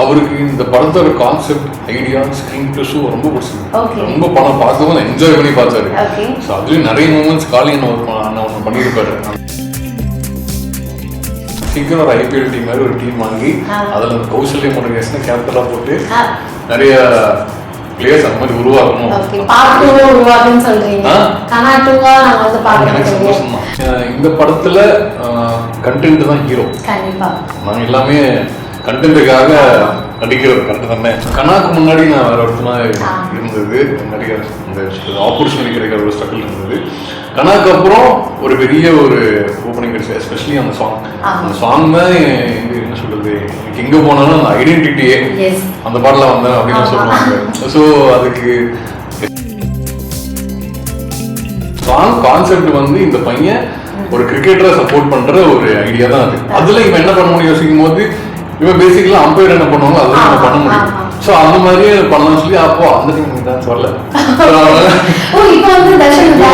அவருக்கு இந்த படத்தோட கான்செப்ட் ஐடியா ஸ்க்ரீன் ப்ளஸு ரொம்ப பிடிச்சிருக்கு. ரொம்ப படம் பார்க்கவும் என்ஜாய் பண்ணி பார்த்தாரு. ஸோ அதுலேயும் நிறைய மூமெண்ட்ஸ் காலையில் நான் ஒன்று பண்ணியிருப்பாரு. சீக்கிரம் ஒரு ஐபிஎல் டீம் மாதிரி ஒரு டீம் வாங்கி. அதில் கௌசல்ய முருகேசன் கேப்டலாக போட்டு. நிறைய பிளேயர்ஸ் அந்த மாதிரி உருவாக்கணும். இந்த படத்துல கண்டென்ட் தான் ஹீரோ கண்டிப்பா. நாங்க எல்லாமே கண்டென்ட்டுக்காக நடிக்கிறது கரெக்ட் தானே? கனாக்கு முன்னாடி நான் வேற ஒருத்தனா இருந்தது. நிறைய இந்த ஆப்பர்ச்சுனிட்டி கிடைக்கிற ஒரு ஸ்ட்ரகிள் இருந்தது. கனாக்கு அப்புறம் ஒரு பெரிய ஒரு ஓப்பனிங் கிடைச்சது எஸ்பெஷலி அந்த சாங். அந்த சாங் தான் என்ன சொல்றது? எனக்கு எங்க போனாலும் அந்த ஐடென்டிட்டியே அந்த பாடல வந்தேன் அப்படின்னு. சொல்லுவாங்க. ஸோ அதுக்கு சாங் கான்செப்ட் வந்து இந்த பையன் ஒரு கிரிக்கெட்டரை சப்போர்ட் பண்ற ஒரு ஐடியா தான் அது. அதுல இவன் என்ன பண்ண முடியும் யோசிக்கும் போது இவன் பேசிக்கலா அம்பையர் என்ன பண்ணுவாங்க அதெல்லாம் நம்ம பண்ண முடியும். ஸோ அந்த மாதிரியே பண்ணலாம் சொல்லி அப்போ அந்த டைம் தான் வரல இப்போ இப்போ இப்போ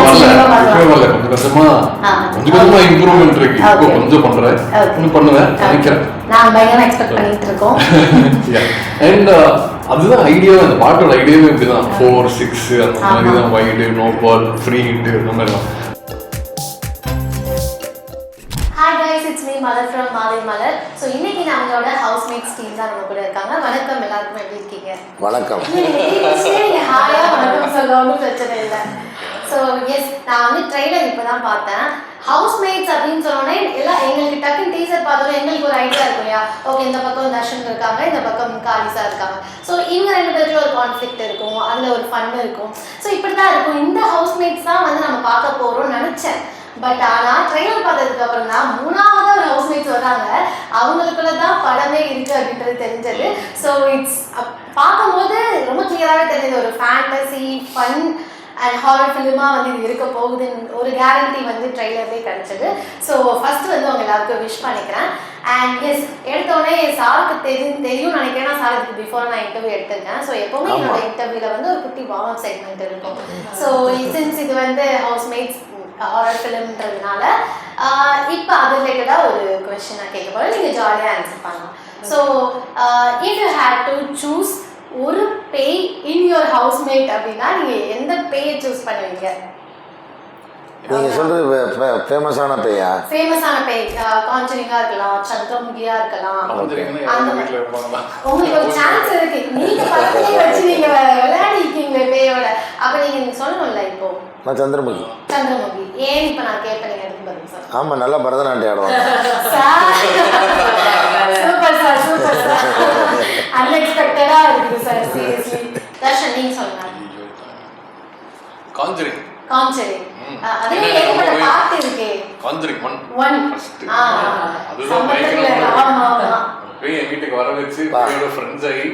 கொஞ்சம் கொஞ்சமா ஆ. கொஞ்சம் கொஞ்சமா இம்ப்ரூவ்மெண்ட் இருக்கு. இப்போ. கொஞ்சம் பண்றேன். இன்னும் பண்ணுவேன் நினைக்கிறேன். நான் பயங்கரமா எக்ஸ்பெக்ட் பண்ணிட்டு இருக்கோம் அண்ட் அதுதான் ஐடியாவே அந்த பாட்டோட ஐடியாவே இப்படிதான். ஃபோர் சிக்ஸ் அந்த மாதிரி தான் wide no ball free hit அந்த மாதிரி hi guys it's me Malar from Maalai Malar so இன்னைக்கு நம்மளோட ஹவுஸ்மேட்ஸ் டீம் தான் நம்ம கூட இருக்காங்க. வணக்கம் எல்லாருக்கும் எப்படி இருக்கீங்க? வணக்கம். ஹாயா வணக்கம். சொல்ல ஒன்றும் பிரச்சனை இல்லை. ஸோ எஸ் நான் வந்து ட்ரெய்லர் இப்போ தான் பார்த்தேன். ஹவுஸ்மேட்ஸ் அப்படின்னு சொன்னோடனே எல்லாம் எங்களுக்கு டக்குன்னு டீசர் பார்த்தோன்னே எங்களுக்கு ஒரு ஐடியா இருக்கும் இல்லையா? ஓகே இந்த பக்கம் தர்ஷன் இருக்காங்க இந்த பக்கம் காலிசா இருக்காங்க. ஸோ இவங்க ரெண்டு பேருக்குள்ள ஒரு கான்ஃப்ளிக்ட் இருக்கும். அதில் ஒரு ஃபன் இருக்கும். ஸோ இப்படி தான் இருக்கும். இந்த ஹவுஸ்மேட்ஸ் தான் வந்து நம்ம பார்க்க போகிறோம்னு நினச்சேன். பட் ஆனால் ட்ரெய்லர் பார்த்ததுக்கு அப்புறம் தான் மூணாவது ஒரு ஹவுஸ்மேட்ஸ் வராங்க அவங்களுக்குள்ள தான் படமே இருக்கு அப்படின்றது தெரிஞ்சது. ஸோ இட்ஸ் பார்க்கும்போது ரொம்ப கிளியராகவே தெரிஞ்சது. ஒரு ஃபேண்டசி ஃபன் அண்ட் ஹாரர் ஃபிலிமாக வந்து இது இருக்க போகுதுன்னு ஒரு கேரண்டி வந்து ட்ரெய்லர்லேயே கிடைச்சது. ஸோ ஃபர்ஸ்ட் வந்து அவங்க எல்லாருக்கும் விஷ் பண்ணிக்கிறேன். அண்ட் எஸ் எடுத்தோடனே சாருக்கு தெரியும் தெரியும் நினைக்கிறேன். நான் சார் இதுக்கு பிஃபோர் நான் இன்டர்வியூ எடுத்திருக்கேன். ஸோ எப்போவுமே. என்னோட இன்டர்வியூவில் வந்து ஒரு குட்டி வார்ம் செக்மெண்ட் இருக்கும். ஸோ சின்ஸ் இது வந்து ஹவுஸ்மேட்ஸ் ஹாரர் ஃபிலிம்ன்றதுனால இப்போ அது ரிலேட்டடாக ஒரு கொஷின் நான் கேட்க போகிறேன் நீங்கள் ஜாலியாக ஆன்சர் பண்ணலாம். So if you had to choose ஒரு பேய் இன் யுவர் ஹவுஸ்மேட் அப்படின்னா நீங்கள் எந்த பேயை சூஸ் பண்ணுவீங்க? நீங்கள் சொல்கிறது ஃபேமஸான பேயா? ஃபேமஸான பேய். காஞ்சரிங்காக இருக்கலாம் சந்திரமுகியா இருக்கலாம்? உங்களுக்கு ஒரு சான்ஸ் இருக்கு. நீங்க பக்கத்துலயே வச்சு நீங்க விளையாடி இருக்கீங்க பேயோட. அப்ப நீங்க நீங்க சொல்லணும்ல இப்போ. நான் சந்திரமுகி. சந்திரமுகி. ஏன் இப்ப நான் கேட்பேன் நீங்க எதுக்கு பதில் சார் ஆமாம் நல்லா பரதநாட்டியம் ஆடுவாங்க. Super sir super sir. அன்எக்ஸ்பெக்டடா இருக்குது சார் சீரியஸ்லி தர்ஷன் நீங்க சொல்லுங்க. காஞ்சரிங் காஞ்சரிங் ம். அதுவே என்ன ஏகப்பட்ட போய் பாட்டு இருக்கே காஞ்சரிங் ஒன் ஒன் First. ஆ அதுதான் சம்மத்துல பயங்கரமா ஆமா ஆமா. போய் என் வீட்டுக்கு வர வச்சு ஃப்ரெண்ட்ஸ் ஆகி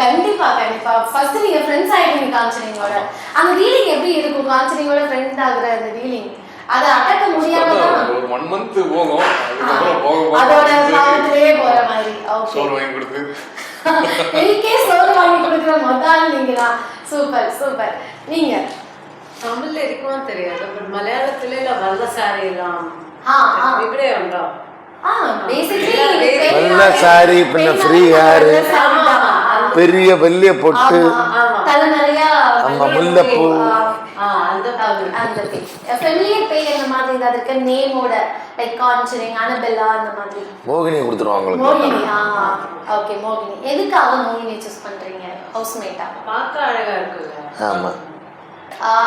கண்டிப்பா கண்டிப்பா. ஃபர்ஸ்ட் நீங்க ஃப்ரெண்ட்ஸ் ஆயிட்டீங்க காஞ்சனிங்கோட அந்த ரீலிங் எப்படி இருக்கும்? காஞ்சனிங்கோட ஃப்ரெண்ட் ஆகுற அந்த ரீலிங் அத அடக்க முடியாம அதோட போற மாதிரி. ஓகே சூப்பர் சூப்பர் நீங்க தமிழ்ல இருக்குமா தெரியாது பட் மலையாளத்துல நான் வல்ல சாரி எல்லாம் ఇక్కడే ఉంటాం நல்ல சாரி பின்ன ஃப்ரீ ஹேர் பெரிய வெள்ளிய பொட்டு ஆமா முல்லைப்பூ. மோகினி கொடுத்துருவாங்க மோகினி. ஓகே எதுக்காக மோகினி சூஸ் பண்றீங்க? ஹவுஸ்மேட்டா பார்க்க அழகா ஆமா.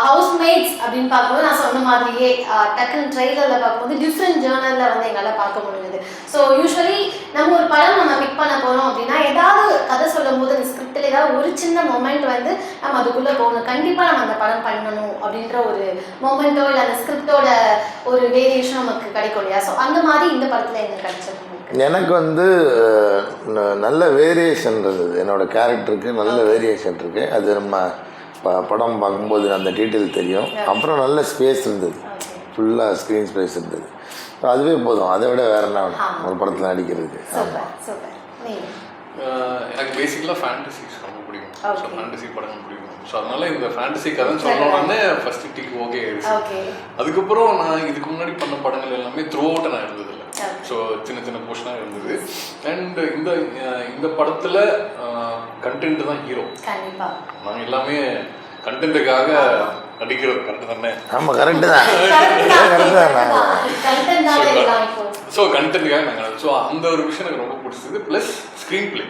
ஹவுஸ்மேட்ஸ் அப்படின்னு பார்க்கும்போது நான் சொன்ன மாதிரியே டக்குன்னு ட்ரெய்லரில் பார்க்கும்போது டிஃப்ரெண்ட் ஜேர்னலில் வந்து எங்களால் பார்க்க முடியுது ஸோ யூஸ்வலி நம்ம ஒரு படம் நம்ம பிக் பண்ண போகிறோம் அப்படின்னா ஏதாவது கதை சொல்லும் போது அந்த ஸ்கிரிப்டில் ஏதாவது ஒரு சின்ன மொமெண்ட் வந்து நம்ம அதுக்குள்ளே போகணும். கண்டிப்பாக நம்ம அந்த படம் பண்ணணும் அப்படின்ற ஒரு மொமெண்ட்டோ இல்லை அந்த ஸ்கிரிப்டோட ஒரு வேரியேஷன் நமக்கு கிடைக்கும் இல்லையா? ஸோ அந்த மாதிரி இந்த படத்தில் என்ன கிடைச்சது எனக்கு வந்து நல்ல வேரியேஷன் இருந்தது. என்னோட கேரக்டருக்கு நல்ல வேரியேஷன் இருக்குது அது நம்ம படம் பார்க்கும்போது அந்த டீட்டெயில் தெரியும். அப்புறம் நல்ல ஸ்பேஸ் இருந்தது. ஃபுல்லாக ஸ்க்ரீன் ஸ்பேஸ் இருந்தது. அதுவே போதும். அதை விட வேற என்ன. ஒரு படத்தில் நடிக்கிறதுக்கு எனக்கு பேசிக்கலாக ஃபேண்டசிஸ் ரொம்ப பிடிக்கும். ஸோ. ஃபேண்டசி படங்கள் பிடிக்கும். ஸோ அதனால இந்த ஃபேண்டசி கதைன்னு சொன்னோடனே ஃபர்ஸ்ட் டிக் ஓகே ஆயிடுச்சு. அதுக்கப்புறம் நான் இதுக்கு முன்னாடி பண்ண படங்கள் எல்லாமே த்ரூ அவுட் நான் Okay. ஸோ சின்ன சின்ன போர்ஷனாக இருந்தது. அண்ட் இந்த இந்த படத்தில் கண்டென்ட் தான் ஹீரோ கண்டிப்பா. நாங்கள் எல்லாமே கண்டென்ட்டுக்காக நடிக்கிறது கரெக்டு தானே? ஆமாம் கரெக்டு தான். ஸோ கண்டென்ட்டுக்காக நாங்கள் ஸோ அந்த ஒரு விஷயம் எனக்கு ரொம்ப பிடிச்சது ப்ளஸ் ஸ்க்ரீன் பிளே.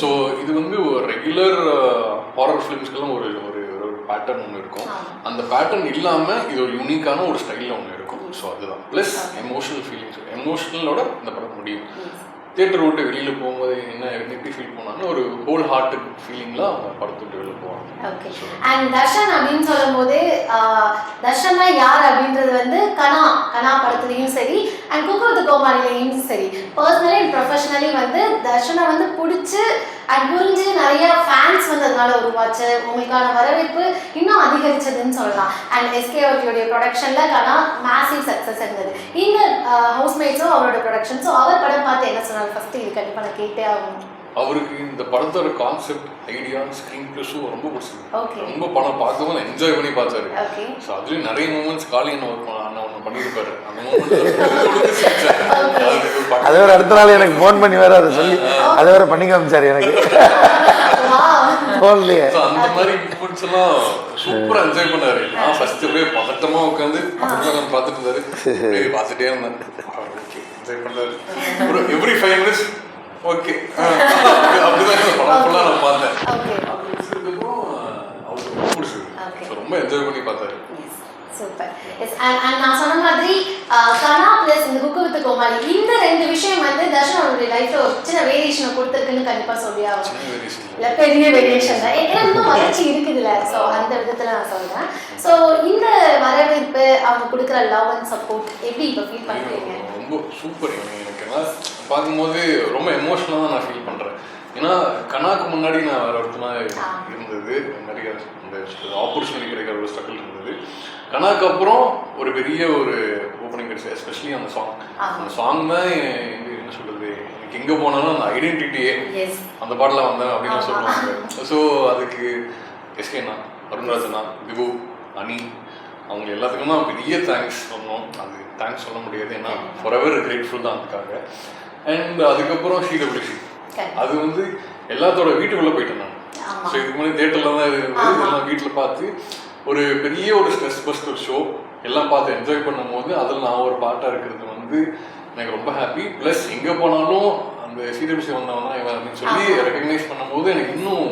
ஸோ இது வந்து ஒரு ரெகுலர் ஹாரர் ஃபிலிம்ஸ்க்கெல்லாம் ஒரு ஒரு பேட்டர்ன் ஒன்று இருக்கும். அந்த பேட்டர்ன் இல்லாமல் இது ஒரு யூனிக்கான ஒரு ஸ்டைலில் ஒன்று இருக்கும். ஸோ அதுதான். ப்ளஸ் எமோஷனல் ஃபீலிங்ஸ் எமோஷனலோட இந்த படம் முடியும். தியேட்டர் விட்டு வெளியில் போகும்போது என்ன எப்படி ஃபீல் பண்ணாலும் ஒரு ஹோல் ஹார்ட் ஃபீலிங்கில் அவங்க படத்தை விட்டு வெளியில் போவாங்க. ஓகே அண்ட் தர்ஷன் அப்படின்னு சொல்லும்போது தர்ஷன்னா யார் அப்படின்றது வந்து கனா கனா படத்துலையும் சரி அண்ட் குக்கு வித் கோமாளிலையும் சரி. பர்சனலி அண்ட் ப்ரொஃபஷனலி வந்து தர்ஷனை வந்து பிடிச்சி அண்ட் புரிஞ்சு நிறைய ஃபேன்ஸ் வந்ததுனால உருவாச்சு. உங்களுக்கான வரவேற்பு இன்னும் அதிகரிச்சதுன்னு சொல்லலாம். அண்ட் எஸ்கே அவர்களுடைய ப்ரொடக்ஷனில் கனா மேசிவ் சக்ஸஸ் இருந்தது. இந்த ஹவுஸ்மேட்ஸும் uh, அவரோட ப்ரொடக்ஷன் ஸோ அவர் படம் பார்த்து என்ன சொன்னாங்க? ஃபஸ்ட்டு இது கண்டிப்பாக நான் கேட்டே ஆகணும். அவருக்கு இந்த படத்தோட கான்செப்ட் ஐடியா ஸ்க்ரீன் ப்ளஸும் ரொம்ப பிடிச்சது Okay. ரொம்ப படம் பார்க்கவும் என்ஜாய் பண்ணி பார்த்தாரு. ஓகே ஸோ அதுலேயும் நிறைய மூமெண்ட்ஸ் காலையில் ஒர்க் அண்ணன் ஒன்று பண்ணியிருப்பாரு. அது ஒரு அடுத்த நாள் எனக்கு ஃபோன் பண்ணி வேற அதை சொல்லி அதை வேற பண்ணி காமிச்சார் எனக்கு. ஃபோன்லேயே ஸோ அந்த மாதிரி எல்லாம் சூப்பரா என்ஜாய் பண்ணாரு. நான் ஃபர்ஸ்ட் அப்படியே பதட்டமா உட்காந்து பக்கத்துல பார்த்துட்டு இருந்தாரு. பார்த்துட்டே இருந்தேன். ஓகே என்ஜாய் பண்ணாரு. ஒரு எவ்ரி ஃபைவ் மினிட்ஸ் ஓகே. அப்படிதான் இந்த படம் ஃபுல்லாக நான் பார்த்தேன். அவருக்கு ரொம்ப பிடிச்சது. Okay. So, ரொம்ப என்ஜாய் பண்ணி பார்த்தாரு. சூப்பர் எஸ் அண்ட் நான் சொன்ன மாதிரி கனா ப்ளஸ் இந்த குக்கு வித் கோமாளி இந்த ரெண்டு விஷயம் வந்து தர்ஷன் அவருடைய லைஃப்ல ஒரு சின்ன வேரியேஷனை கொடுத்துருக்குன்னு கண்டிப்பா சொல்லி வேரியேஷன் இல்ல. பெரிய வேரியேஷன் தான். ஏன்னா இன்னும் வளர்ச்சி இருக்குதுல்ல. ஸோ அந்த விதத்துல நான் சொல்றேன். ஸோ இந்த வரவேற்பு அவங்க கொடுக்குற லவ் அண்ட் சப்போர்ட் எப்படி இப்போ ஃபீல் பண்றீங்க? ரொம்ப சூப்பர் ஏன்னா பார்க்கும்போது ரொம்ப எமோஷனலாக நான் ஃபீல் பண்ணுறேன் ஏன்னா கனாக்கு முன்னாடி நான் வேற ஒருத்தனா இருந்தது. நிறைய இந்த ஆப்பர்ச்சுனிட்டி கிடைக்கிற ஒரு ஸ்ட்ரகிள் இருந்தது. கனாக்கு அப்புறம் ஒரு பெரிய ஒரு ஓப்பனிங் கிடைச்சது எஸ்பெஷலி அந்த சாங். அந்த சாங் தான் என்ன சொல்றது? எனக்கு எங்கே போனாலும் அந்த ஐடென்டிட்டியே அந்த பாட்டில் வந்தேன் அப்படின்னு. சொல்லுவாங்க. ஸோ அதுக்கு எஸ்கேண்ணா அருண்ராஜனா விபு அனி அவங்க எல்லாத்துக்கும் தான் பெரிய தேங்க்ஸ் சொல்லணும் அது தேங்க்ஸ் சொல்ல முடியாது ஏன்னா ஃபார் கிரேட்ஃபுல் தான் அதுக்காக அண்ட் அதுக்கப்புறம் Correct. அது வந்து எல்லாத்தோட வீட்டுக்குள்ளே போயிட்டேன் நான். ஸோ இதுக்கு முன்னாடி தேட்டரில் தான் இருந்தது. எல்லாம் வீட்டில் பார்த்து ஒரு பெரிய ஒரு ஸ்ட்ரெஸ் பஸ்டர் ஷோ எல்லாம் பார்த்து என்ஜாய் பண்ணும்போது அதில் நான் ஒரு பாட்டாக இருக்கிறது வந்து எனக்கு ரொம்ப ஹாப்பி ப்ளஸ் எங்கே போனாலும் அந்த சீரியல்சி வந்தவன் தான் இவன் அப்படின்னு சொல்லி ஆமா. ரெகக்னைஸ் பண்ணும்போது எனக்கு இன்னும்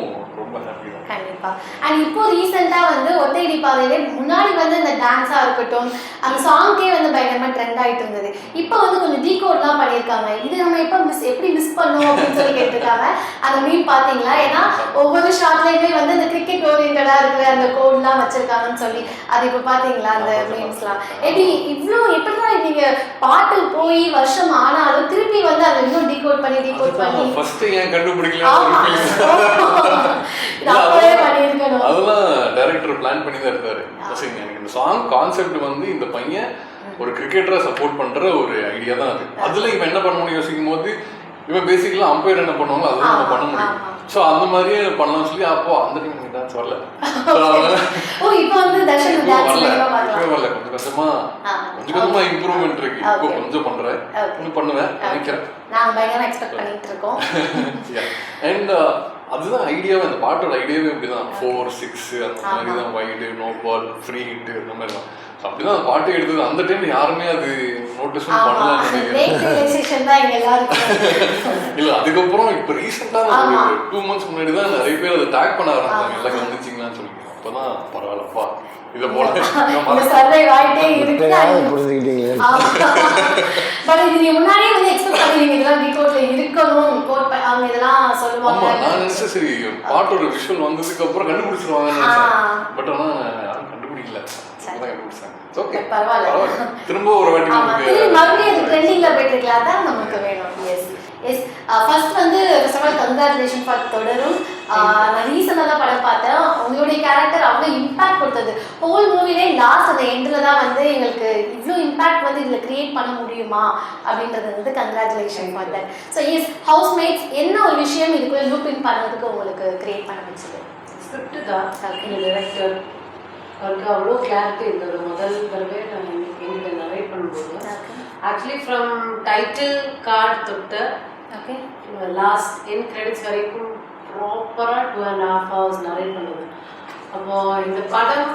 கண்டிப்பா. அண்ட் இப்போ ரீசெண்டா வந்து ஒத்தையடி பாதையிலே முன்னாடி வந்து இந்த டான்ஸா இருக்கட்டும் அந்த சாங்கே வந்து பயங்கரமா ட்ரெண்ட் ஆயிட்டு இருந்தது. இப்போ வந்து கொஞ்சம் டீகோட்லாம் பண்ணியிருக்காங்க. இது நம்ம எப்போ மிஸ் எப்படி மிஸ் பண்ணோம் அப்படின்னு சொல்லி கேட்டிருக்காங்க. அந்த மீன் பாத்தீங்களா ஏன்னா ஒவ்வொரு ஷாட்லயுமே வந்து இந்த கிரிக்கெட் ஓரியன்டா இருக்கிற அந்த கோட்லாம் வச்சிருக்காங்கன்னு சொல்லி. அது இப்போ பாத்தீங்களா அந்த மீம்ஸ்லாம் எப்படி இவ்வளோ எப்படிதான் நீங்க பாட்டு போய் வருஷம் ஆனாலும் திருப்பி வந்து அதை இன்னும் டீகோட் பண்ணி டீகோட் பண்ணி? ஃபர்ஸ்ட் ஏன் கண்டுபிடிக்கல அதெல்லாம் டைரக்டர் பிளான் பண்ணி தான் இருந்தாரு எனக்கு இந்த சாங் கான்செப்ட் வந்து இந்த பையன் ஒரு கிரிக்கெட்டரை சப்போர்ட் பண்ற ஒரு ஐடியா தான் அது. அதுல இவன் என்ன பண்ண முடியும் யோசிக்கும் போது இவன் பேசிக்கலா அம்பையர் என்ன பண்ணுவாங்களோ அதெல்லாம் நம்ம பண்ண முடியும். ஸோ அந்த மாதிரியே பண்ணலாம்னு சொல்லி அப்போ அந்த டைம் எனக்கு டான்ஸ் வரல. வரல. கொஞ்சம் கொஞ்சமா. கொஞ்சம் கொஞ்சமா இம்ப்ரூவ்மெண்ட் இருக்கு. இப்போ. கொஞ்சம் பண்றேன். இன்னும் பண்ணுவேன் நினைக்கிறேன். அண்ட் அதுதான் ஐடியாவே அந்த பாட்டோட ஐடியாவே இப்படிதான். ஃபோர் சிக்ஸ் அந்த மாதிரி. தான் wide no ball free hit அந்த மாதிரி தான் அப்படிதான் அந்த பாட்டு எடுத்தது. அந்த டைம் யாருமே அது நோட்டீஸும் ஆமா. பண்ணல நினைக்கிறேன் லேட் ரியலைசேஷன் தான் எங்க எல்லாருக்கும். இல்ல அதுக்கப்புறம் இப்ப ரீசெண்டா டூ மந்த்ஸ் முன்னாடி தான் நிறைய பேர் அதை டேக் பண்ண ஆரம்பிச்சாங்க. எல்லாம் கவனிச்சிங்களான்னு சொல்லி அப்பதான் பரவாயில்லப்பா. இதை போல இந்த சர்வே ஆயிட்டே இருக்கு. பட் இது நீங்க முன்னாடியே வந்து எக்ஸ்பெக்ட் பண்ணுவீங்க இதெல்லாம் டிகோட்ல இருக்கணும் கோட் அவங்க இதெல்லாம் சொல்லுவாங்க. நான் நினைச்சேன் சரி பாட்டோட விஷுவல் வந்ததுக்கு அப்புறம் ஆ. பட் ஆனா யாரும் கண்டுபிடிக்கல. பரவாயில்ல. திரும்ப ஒரு வாட்டி மறுபடியும் ட்ரெண்டிங்ல போயிட்டு இருக்குல்ல அதான் நமக்கு வேணும். எஸ் எஸ் ஃபர்ஸ்ட் வந்து first of all congratulation for தொடரும். ஆஹ் நான் ரீசெண்டாக தான் படம் பார்த்தேன். உங்களுடைய கேரக்டர் அவ்வளோ இம்பாக்ட் கொடுத்தது. ஹோல் மூவிலே லாஸ்ட் அந்த எண்டில் தான் வந்து எங்களுக்கு இவ்வளோ இம்பாக்ட் வந்து இதில் கிரியேட் பண்ண முடியுமா? அப்படின்றது வந்து congratulation for that so yes housemates என்ன ஒரு விஷயம் இதுக்குள்ள லூப் இன் பண்ணதுக்கு உங்களுக்கு கிரியேட் பண்ண வச்சது? ஸ்கிரிப்ட் தான். டைரக்டர் அவருக்கு அவ்வளோ கிளாரிட்டி இருந்தது. முதல் தடவை நான் ஆக்சுவலி ஃப்ரம் டைட்டில் கார்டு தொட்டு ஓகே லாஸ்ட் என் கிரெடிட்ஸ் வரைக்கும் ப்ராப்பராக டூ அண்ட் ஹாஃப் ஹவர்ஸ் நிறைய பண்ணுது. அப்போ இந்த படம்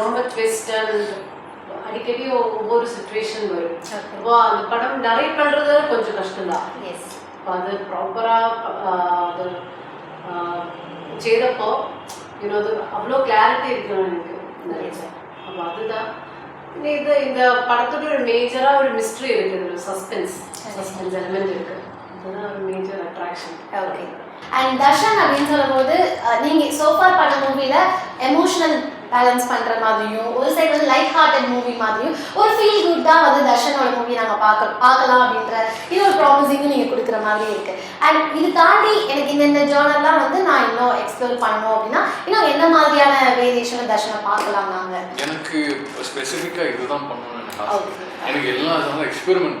ரொம்ப ட்விஸ்ட் அண்ட் அடிக்கடி ஒவ்வொரு சுச்சுவேஷன் வரும். அப்போ அந்த படம் நிறைய பண்ணுறது கொஞ்சம் கஷ்டம்தான். எஸ் அப்போ அது ப்ராப்பராக அது செய்தப்போ இன்னும் அது அவ்வளோ கிளாரிட்டி இருக்கணும் எனக்கு. நினைச்சேன் அப்போ அதுதான். இது இந்த படத்தோட ஒரு மேஜராக ஒரு மிஸ்ட்ரி இருக்குது ஒரு சஸ்பென்ஸ் சஸ்பென்ஸ் எலிமெண்ட் இருக்குது அதுதான் ஒரு major attraction okay and Dharshan அப்படின்னு சொல்லும்போது நீங்கள் சோஃபார் பண்ண மூவியில் எமோஷனல் பேலன்ஸ் பண்ணுற மாதிரியும் ஒரு சைடு வந்து லைட் ஹார்ட்டட் மூவி மாதிரியும் ஒரு ஃபீல் குட் தான் வந்து தர்ஷனோட மூவி நாங்கள் பார்க்க பார்க்கலாம் அப்படின்ற இது ஒரு ப்ராமிசிங்கும் நீங்கள் கொடுக்குற மாதிரி இருக்கு. அண்ட் இது தாண்டி எனக்கு இந்த இந்த ஜேர்னல்லாம் வந்து நான் இன்னும் எக்ஸ்ப்ளோர் பண்ணணும் அப்படின்னா இன்னும் என்ன மாதிரியான வேரியேஷன் தர்ஷனை பார்க்கலாம் நாங்கள் எனக்கு ஸ்பெசிஃபிக்காக இதுதான் பண்ணணும் எனக்கு எல்லா ஜானரும் எக்ஸ்பெரிமெண்ட்.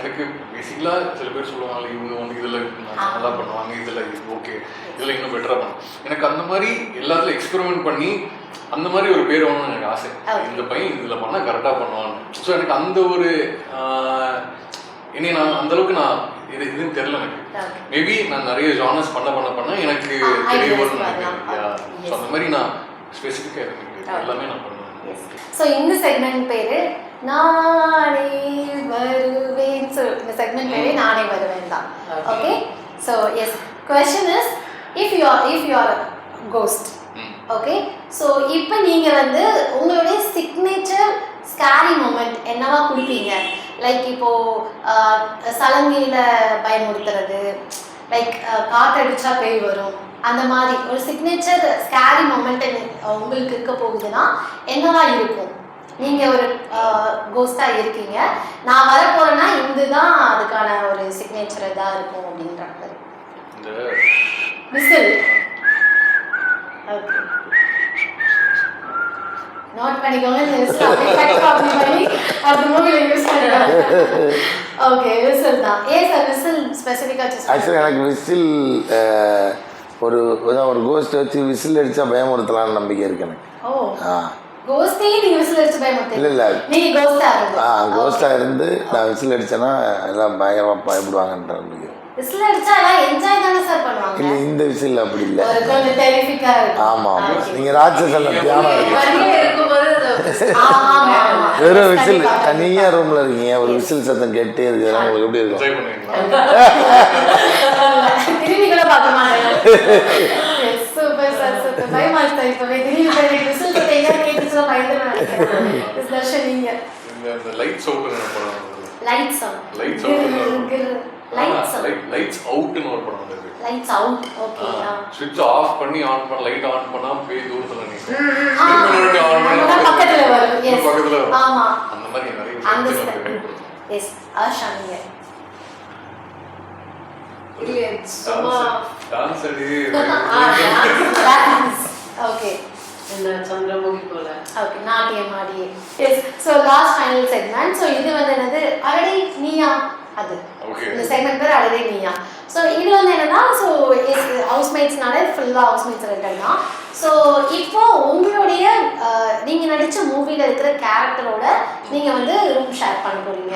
எனக்கு பேசிக்கலாக சில பேர் சொல்லுவாங்க இவங்க வந்து இதில் நல்லா பண்ணுவாங்க இதில் இது ஓகே இதில் இன்னும் பெட்டராக பண்ணும் எனக்கு அந்த மாதிரி எல்லாத்துலையும் எக்ஸ்பெரிமெண்ட் பண்ணி அந்த மாதிரி ஒரு பேர் வாங்கணும்னு எனக்கு ஆசை. இந்த பையன் இதில் பண்ணால் கரெக்டாக பண்ணுவான்னு. ஸோ எனக்கு அந்த ஒரு இனி நான் அந்த அளவுக்கு நான் இது இதுன்னு தெரியல எனக்கு. மேபி நான் நிறைய ஜானர்ஸ் பண்ண பண்ண பண்ண எனக்கு தெரிய வரும்னு அந்த மாதிரி நான் ஸ்பெசிஃபிக்காக எனக்கு எல்லாமே நான் பண்ணுவேன். ஸோ இந்த செக்மெண்ட் பேரு நானே வருவேன் ஸோ இந்த செக்மெண்ட் பேரே நானே வருவேன் தான். Okay so yes question is if you are if you are ghost. Okay so இப்போ நீங்கள் வந்து உங்களுடைய சிக்னேச்சர் ஸ்கேரி மூமெண்ட் என்னவா கொடுப்பீங்க? லைக் இப்போ ஆஹ், சலங்கையில பயமுறுத்துறது லைக் காற்றடிச்சா பேய் வரும். அந்த மாதிரி ஒரு சிக்னேச்சர் ஸ்கேரி மூமெண்ட் உங்களுக்கு இருக்க போகுதுன்னா என்னவா இருக்கும்? நீங்க ஒரு கோஸ்டா இருக்கீங்க. நான் வர போறேன்னா இதுதான் அதுக்கான ஒரு சிக்னேச்சர் இதா இருக்கும் அப்படின்ற மாதிரி இந்த விசில். ஓகே நோட் பண்ணிக்கோங்க இந்த விசில் அப்படியே கட் காப்பி பண்ணி அப்படி மூவில யூஸ் பண்ணிக்கலாம் ஓகே விசில் தான். ஏன் சார் விசில் ஸ்பெசிஃபிக்காக ஆக்சுவலி எனக்கு விசில் ஒரு ஒரு கோஸ்ட் வச்சு விசில் அடித்தா பயமுறுத்தலாம்னு நம்பிக்கை இருக்கு எனக்கு. ஓ. ஆ. கோஸ்டே நீங்க விசில் அடிச்சு பயமுறுத்தீங்க இல்லை இல்லை. ஆ கோஸ்டாக இருந்து நான் விசில் அடித்தேன்னா எல்லாம் பயங்கரமாக பயப்படுவாங்கன்ற நம்பிக்கை விசில் அடிச்சா எல்லாம் என்ஜாய் தானே சார் பண்ணுவாங்க? இல்லை இந்த விசில் அப்படி இல்லை. ஒரு கொஞ்சம் டெரிஃபிக்கா இருக்கும். ஆமாம் ஆமாம் நீங்கள் ராட்சசனில் தியானம் இருக்கு வெறும் விசில் தனியாக ரூமில் இருக்கீங்க. ஒரு விசில் சத்தம் கேட்டே இருக்குதுன்னா உங்களுக்கு எப்படி இருக்கும்? கூட பார்க்க மாட்டேன் சூப்பர் சார் சூப்பர் பயமா சார் இப்பவே திரும்பி போய் விசில் சத்தம் எங்க கேட்டுச்சுன்னா பயந்துருவேன் தர்ஷன் நீங்க இந்த லைட்ஸ் அவுட்னு ஒரு படம் லைட்ஸ் ஆன் லைட்ஸ் அவுட்னு லைட்ஸ் லைட் லைட்ஸ் அவுட்னு ஒரு படம் வந்தது லைட்ஸ் அவுட் ஓகே ஸ்விட்ச் ஆஃப் பண்ணி ஆன் பண்ண லைட் ஆன் பண்ணா போய் தூரத்துல நிக்கும் ஆ, திரும்பி மறுபடியும் on பண்ணா நம்ம பக்கத்துல வரும் நம்ம எஸ் பக்கத்துல வரும் ஆமா அந்த மாதிரி நிறைய எஸ் ஆஷா சும்மா டான்ஸ் அடி ஓகே இந்த சந்திரமுகி போல? ஓகே நாட்டியம் ஆடியே yes so last final segment so இது வந்து என்னது? அடடே நீயா? அது. ஓகே இந்த செக்மெண்ட் பேர் அடடே நீயா. ஸோ இது வந்து என்னன்னா ஸோ ஹவுஸ் மேட்ஸ்னால ஃபுல்லாக ஹவுஸ் மேட்ஸ் ரிலேட்டட் தான். ஸோ இப்போ உங்களுடைய அஹ், நீங்க நடிச்ச மூவில இருக்கிற கேரக்டரோட நீங்க வந்து ரூம் ஷேர் பண்ண போறீங்க.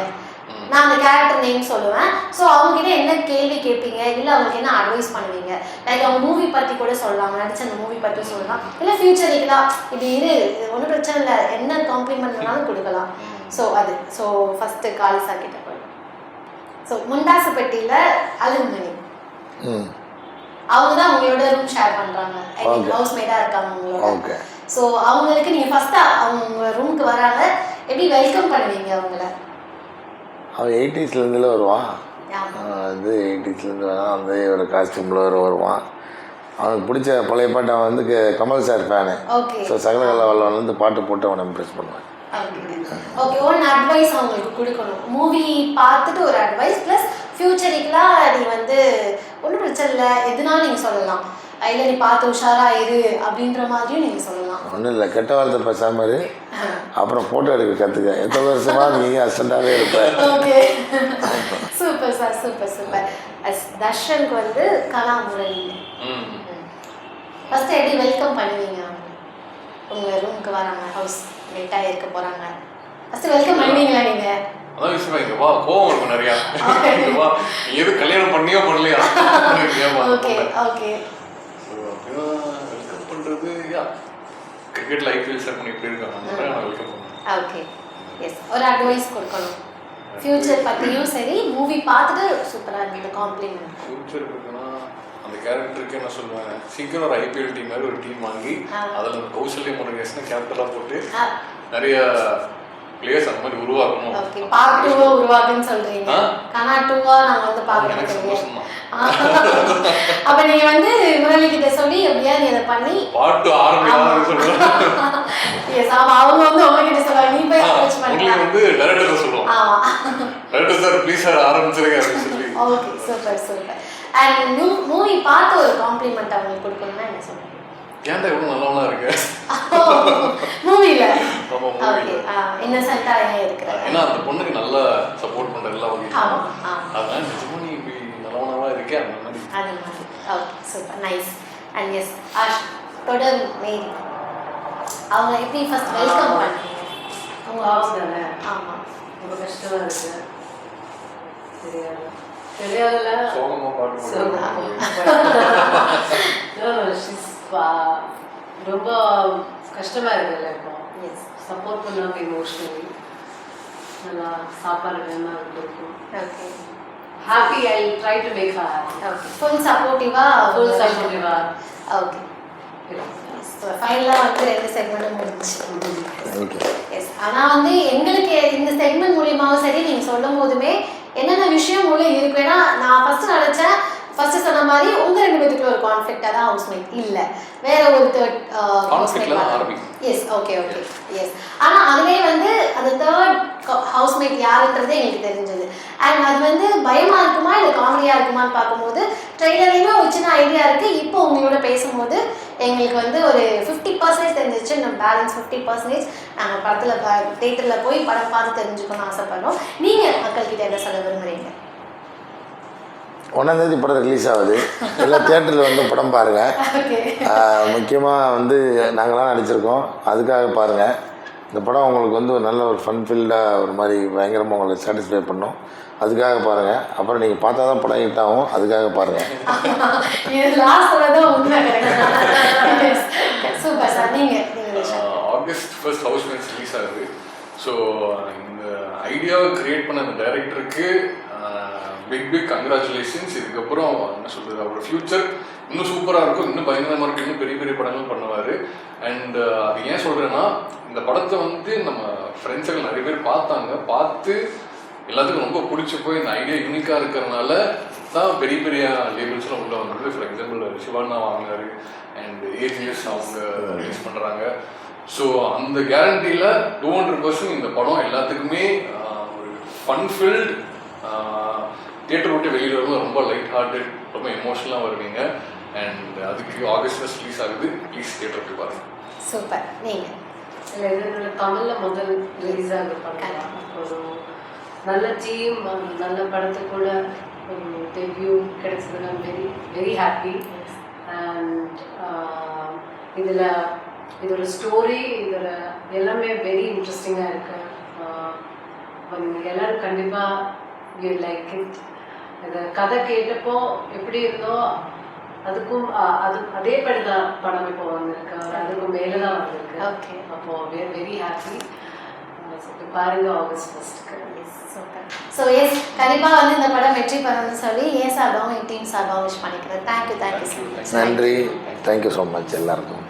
நான் அந்த கேரக்டர் நேம் சொல்லுவேன். ஸோ அவங்ககிட்ட என்ன கேள்வி கேட்பீங்க? இல்லை அவங்களுக்கு என்ன அட்வைஸ் பண்ணுவீங்க? லைக் அவங்க மூவி பற்றி கூட சொல்லலாம் நடிச்ச அந்த மூவி பற்றி சொல்லலாம் இல்லை ஃபியூச்சருக்குலாம் இது இரு. ஒன்றும் பிரச்சனை இல்லை. என்ன காம்ப்ளிமெண்ட் வேணாலும் கொடுக்கலாம். ஸோ அது. ஸோ ஃபஸ்ட்டு காலிசா கிட்ட போய். ஸோ முண்டாசு பெட்டியில் அலுமினி அவங்க தான் உங்களோட ரூம் ஷேர் பண்ணுறாங்க. ஹவுஸ் மேடாக இருக்காங்க உங்களோட. ஸோ அவங்களுக்கு நீங்கள் ஃபஸ்ட்டாக அவங்க ரூமுக்கு வராங்க எப்படி வெல்கம் பண்ணுவீங்க அவங்கள? அவன் எயிட்டிஸ்லேருந்துல வருவான். வந்து எயிட்டிஸ்லேருந்து வரான் அந்த ஒரு காஸ்டியூமில் வர வருவான். அவனுக்கு பிடிச்ச பழைய பாட்டு அவன் வந்து கமல் சார் ஃபேனு ஸோ சகலகல வந்து பாட்டு போட்டு அவனை இம்ப்ரெஸ் பண்ணுவேன். ஓகே ஒன் அட்வைஸ் அவங்களுக்கு கொடுக்கணும். மூவி பார்த்துட்டு ஒரு அட்வைஸ் ப்ளஸ் ஃபியூச்சரிக்கெலாம் நீ வந்து ஒன்றும் பிரச்சனை இல்லை. எதுனாலும் நீங்கள் சொல்லலாம். இல்லை நீ பார்த்து உஷாரா இரு அப்படின்ற மாதிரியும் நீங்கள் சொல்லலாம். ஒன்றும் இல்லை கெட்ட வார்த்தை பேசாமல் இரு. அப்புறம் ஃபோட்டோ எடுக்க கற்றுக்க எத்தனை வருஷமா நீங்கள் அசிஸ்டண்ட்டாகவே இருப்ப? Okay super sir super super as தர்ஷனுக்கு வந்து கலா முரளி ம். ஃபர்ஸ்ட் எப்படி வெல்கம் பண்ணுவீங்க? உங்க ரூமுக்கு வராங்க ஹவுஸ் லேட்டாக இருக்க போறாங்க. ஃபர்ஸ்ட் வெல்கம் பண்ணுவீங்களா நீங்க? அதான் விஷயமா இங்க வா கோவம் இருக்கும் நிறையா. இங்க வா நீ எது கல்யாணம் பண்ணியோ பண்ணலையா? ஓகே ஓகே வெல்கம் பண்றது கிரிக்கெட்ல ஐபிஎல் ஸ்டார்ட் பண்ணி எப்படி இருக்காங்க? அந்த மாதிரி நான் வெல்கம் பண்ணுவேன் ஓகே எஸ் ஒரு அட்வைஸ் கொடுக்கணும். ஃப்யூச்சர் பற்றியும் சரி மூவி பார்த்துட்டு சூப்பராக இருந்தது காம்ப்ளிமெண்ட் ஃபியூச்சர் இருக்குன்னா அந்த கேரக்டருக்கு என்ன சொல்லுவேன் சீக்கிரம் ஒரு ஐபிஎல் டீம் மாதிரி ஒரு டீம் வாங்கி. அதில் அந்த கௌசல்ய முருகேசனை கேப்டலாக போட்டு நிறைய பிளேயர்ஸ் அந்த மாதிரி உருவாக்கணும். ஓகே பார்ட் டூவா உருவாக்குன்னு சொல்றீங்க. ஆ? கனா டூவா நாங்க வந்து தான் அப்ப நீங்க வந்து முரளி கிட்ட சொல்லி எப்படியா நீ அதை பண்ணி பாட்டு ஆரம்பிக்கலாம் சொல்லுவேன் எஸ் ஆமா அவங்க வந்து உங்ககிட்ட சொல்லுவாங்க. நீ போய் அப்ரோச் உங்களுக்கு பண்ணலாம் வந்து டேரக்டர் ஆமா டேரக்டர் சார் ப்ளீஸ் சார் ஆரம்பிச்சிருங்க அப்படின்னு சொல்லி. Okay super super and movie பார்த்து ஒரு காம்ப்ளிமெண்ட் அவங்களுக்கு கொடுக்கணும்னா என்ன சொல்றீங்க ஏன்டா இவ்வளவு நல்லவனா இருக்கு? மூவில. ஆமா மூவில. இன்னசென்ட்டா இருக்கிற? ஏன்னா அந்த பொண்ணுக்கு நல்லா சப்போர்ட் பண்ற எல்லா ஆமா வகையும் ஆமா அதனால நிஜமா நீ இப்படி நல்லவனாவா இருக்கே அந்த மாதிரி. அது மாதிரி. Okay super nice and yes ash தொடர் மேரி. அவங்க எப்படி ஃபர்ஸ்ட் வெல்கம் பண்ணீங்க? உங்க ஹவுஸ் தானே? ஆமா. ரொம்ப கஷ்டமா இருக்கு. தெரியாது. தெரியாதுல சோகமா பாட்டு சோகமா. ரொம்ப கஷ்டமா இருக்குல்ல இப்போ. எஸ் சப்போர்ட் பண்ணாங்க இமோஷனலி நல்லா சாப்பாடு வேணா கொடுக்கும். Okay happy I try to make her happy okay full சப்போர்ட்டிவா ஃபுல் சப்போர்ட்டிவா ஓகே ஃபைனலாக வந்து ரெண்டு செக்மெண்ட்டும் தேங்க்யூ எஸ் ஆனால் வந்து எங்களுக்கு இந்த செக்மெண்ட் மூலியமாவும் சரி நீங்கள் சொல்லும் போதுமே என்னென்ன விஷயம் உள்ள இருக்கு? ஏன்னா நான் ஃபர்ஸ்ட் நினச்சேன் மாதிரி உங்க ரெண்டு பேத்துக்குள்ள ஒரு கான்ஃப்ளிக்டாக தான் ஹவுஸ்மேட் இல்லை. வேற ஒரு தேர்ட் Conflict ல தான் ஆரம்பிக்கும். எஸ் ஓகே ஓகே எஸ் ஆனால் அதுலேயே வந்து அந்த தேர்ட் ஹவுஸ்மேட் யாருன்றது எங்களுக்கு தெரிஞ்சது. அண்ட் அது வந்து பயமா இருக்குமா இல்லை காமெடியாக இருக்குமான்னு பார்க்கும்போது ட்ரெய்லர்லேயுமே ஒரு சின்ன ஐடியா இருக்கு. இப்போ உங்களோட பேசும்போது எங்களுக்கு வந்து ஒரு ஃபிஃப்டி பர்சன்டேஜ் தெரிஞ்சிச்சு நம்ம பேலன்ஸ் ஃபிஃப்டி பர்சன்டேஜ் நாங்கள் படத்தில் தேட்டரில் போய் படம் பார்த்து தெரிஞ்சுக்கணும்னு ஆசைப்படுறோம். நீங்கள் மக்கள்கிட்ட என்ன சொல்ல விரும்புறீங்க? ஒன்றாந்தேதி படம் ரிலீஸ் ஆகுது. எல்லாம் தேட்டரில் வந்து படம் பாருங்கள் முக்கியமாக வந்து நாங்களாம் நடிச்சிருக்கோம். அதுக்காக பாருங்கள் இந்த படம் உங்களுக்கு வந்து ஒரு நல்ல ஒரு ஃபன் ஃபீல்டாக ஒரு மாதிரி பயங்கரமாக உங்களை சாட்டிஸ்ஃபை பண்ணும். அதுக்காக பாருங்கள் அப்புறம் நீங்கள் பார்த்தா தான் படம் ஹிட் ஆகும். அதுக்காக பாருங்கள் இது லாஸ்ட் தான் உண்மை சூப்பர் சார் நீங்கள் நீங்கள் August first housemates release ஆகுது. ஸோ இந்த ஐடியாவை கிரியேட் பண்ண அந்த டைரக்டருக்கு பிக் பிக் கங்க்ராச்சுலேஷன்ஸ் இதுக்கப்புறம் என்ன சொல்கிறது அவரோட ஃபியூச்சர் இன்னும் சூப்பராக இருக்கும். இன்னும் பயங்கரமாக இருக்கும். இன்னும் பெரிய பெரிய படங்கள் பண்ணுவார். அண்ட் uh, அது ஏன் சொல்கிறேன்னா இந்த படத்தை வந்து நம்ம ஃப்ரெண்ட்ஸுகள் நிறைய பேர் பார்த்தாங்க. பார்த்து எல்லாத்துக்கும் ரொம்ப பிடிச்சி போய் இந்த ஐடியா யூனிக்காக இருக்கிறனால தான் பெரிய பெரிய லேபிள்ஸ்லாம் உள்ள வந்துருக்கு ஃபார் எக்ஸாம்பிள் சிவானா வாங்கினாரு. அண்ட் ஏஜிஎஸ் அவங்க ரிலீஸ் பண்ணுறாங்க ஸோ அந்த கேரண்டியில் டூ ஹண்ட்ரட் பர்சன்ட் இந்த படம் எல்லாத்துக்குமே uh, ஒரு ஃபன் ஃபில்ட் uh, தியேட்டர் விட்டு வெளியில் வரும்போது ரொம்ப லைட் ஹார்ட்டட் ரொம்ப எமோஷனலாக வருவீங்க. அண்ட் அதுக்கு ஆகஸ்ட் ரிலீஸ் ஆகுது. ப்ளீஸ் தியேட்டர் போய் பாருங்க. சூப்பர் நீங்கள் இல்லை இது தமிழ்ல முதல் ரிலீஸ் ஆகுது படம். ஒரு நல்ல டீம் நல்ல படத்துக்குள்ள ஒரு டெபியூ கிடைச்சதுல வெரி வெரி ஹாப்பி அண்ட் இதில் இதோட ஸ்டோரி இதோட எல்லாமே வெரி இன்ட்ரெஸ்டிங்காக இருக்கு. இப்போ நீங்கள் எல்லாரும் கண்டிப்பாக யூ லைக் இட் இந்த கதை கேட்டப்போ எப்படி இருந்தோ அதுக்கும் அது அதே படி தான் படம் இப்போ வந்திருக்கு. அதுக்கும் மேலே தான் வந்திருக்கு. ஓகே அப்போ வெரி ஹாப்பி பாருங்க ஆகஸ்ட் ஃபர்ஸ்ட்க்கு சூப்பர் ஸோ எஸ் கண்டிப்பாக வந்து இந்த படம் வெற்றி பெறணும்னு சொல்லி ஏன் சார்பாகவும் என் டீம் சார்பாகவும் விஷ் பண்ணிக்கிறேன். Thank you thank you so much நன்றி. தேங்க்யூ ஸோ மச் எல்லாருக்கும்.